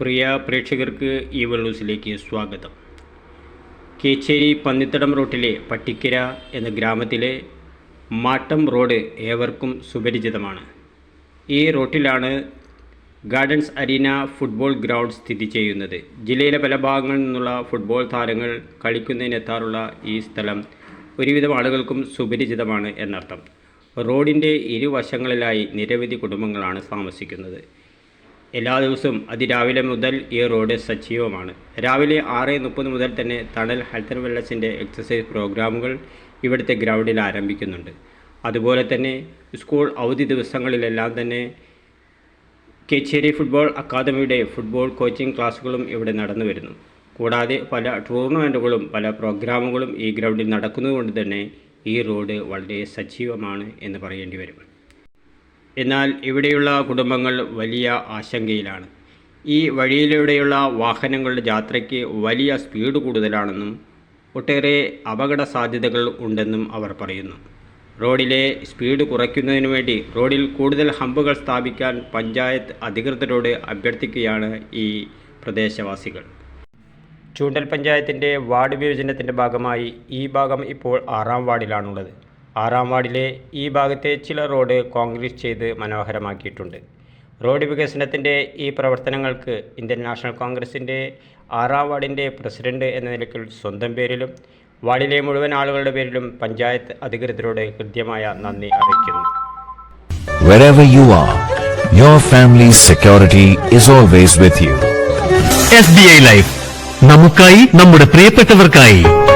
പ്രിയ പ്രേക്ഷകർക്ക് ഈ വെള്ളൂസിലേക്ക് സ്വാഗതം. കേച്ചേരി പന്നിത്തടം റോഡിലെ പട്ടിക്കര എന്ന ഗ്രാമത്തിലെ മാട്ടം റോഡ് ഏവർക്കും സുപരിചിതമാണ്. ഈ റോഡിലാണ് ഗാർഡൻസ് അരീന ഫുട്ബോൾ ഗ്രൗണ്ട് സ്ഥിതി ചെയ്യുന്നത്. ജില്ലയിലെ പല ഭാഗങ്ങളിൽ നിന്നുള്ള ഫുട്ബോൾ താരങ്ങൾ കളിക്കുന്നതിനെത്താറുള്ള ഈ സ്ഥലം ഒരുവിധം ആളുകൾക്കും സുപരിചിതമാണ് എന്നർത്ഥം. റോഡിന്റെ ഇരുവശങ്ങളിലായി നിരവധി കുടുംബങ്ങളാണ് താമസിക്കുന്നത്. എല്ലാ ദിവസവും അതിരാവിലെ മുതൽ ഈ റോഡ് സജീവമാണ്. രാവിലെ ആറ് മുപ്പത് മുതൽ തന്നെ തണൽ ഹെൽത്ത് വെൽനസിന്റെ എക്സസൈസ് പ്രോഗ്രാമുകൾ ഇവിടുത്തെ ഗ്രൗണ്ടിൽ ആരംഭിക്കുന്നുണ്ട്. അതുപോലെ തന്നെ സ്കൂൾ അവധി ദിവസങ്ങളിലെല്ലാം തന്നെ കെച്ചേരി ഫുട്ബോൾ അക്കാദമിയുടെ ഫുട്ബോൾ കോച്ചിങ് ക്ലാസ്സുകളും ഇവിടെ നടന്നു വരുന്നു. കൂടാതെ പല ടൂർണമെന്റുകളും പല പ്രോഗ്രാമുകളും ഈ ഗ്രൗണ്ടിൽ നടക്കുന്നതുകൊണ്ട് തന്നെ ഈ റോഡ് വളരെ സജീവമാണ് എന്ന് പറയേണ്ടി വരും. എന്നാൽ ഇവിടെയുള്ള കുടുംബങ്ങൾ വലിയ ആശങ്കയിലാണ്. ഈ വഴിയിലൂടെയുള്ള വാഹനങ്ങളുടെ യാത്രയ്ക്ക് വലിയ സ്പീഡ് കൂടുതലാണെന്നും ഒട്ടേറെ അപകട സാധ്യതകൾ ഉണ്ടെന്നും അവർ പറയുന്നു. റോഡിലെ സ്പീഡ് കുറയ്ക്കുന്നതിന് വേണ്ടി റോഡിൽ കൂടുതൽ ഹമ്പുകൾ സ്ഥാപിക്കാൻ പഞ്ചായത്ത് അധികൃതരോട് അഭ്യർത്ഥിക്കുകയാണ് ഈ പ്രദേശവാസികൾ. ചൂണ്ടൽ പഞ്ചായത്തിന്റെ വാർഡ് വിഭജനത്തിന്റെ ഭാഗമായി ഈ ഭാഗം ഇപ്പോൾ ആറാം വാർഡിലാണുള്ളത്. ആറാം വാർഡിലെ ഈ ഭാഗത്തെ ചില റോഡ് കോൺക്രീറ്റ് ചെയ്ത് മനോഹരമാക്കിയിട്ടുണ്ട്. റോഡ് വികസനത്തിന്റെ ഈ പ്രവർത്തനങ്ങൾക്ക് ഇന്ത്യൻ നാഷണൽ കോൺഗ്രസിന്റെ ആറാം വാർഡിന്റെ പ്രസിഡന്റ് എന്ന നിലയ്ക്ക് സ്വന്തം പേരിലും വാർഡിലെ മുഴുവൻ ആളുകളുടെ പേരിലും പഞ്ചായത്ത് അധികൃതരോട് കൃത്യമായ നന്ദി അറിയിക്കുന്നു. Wherever you are, your family's security is always with you. SBI Life life നമുക്കായി നമ്മുടെ പ്രിയപ്പെട്ടവർക്കായി.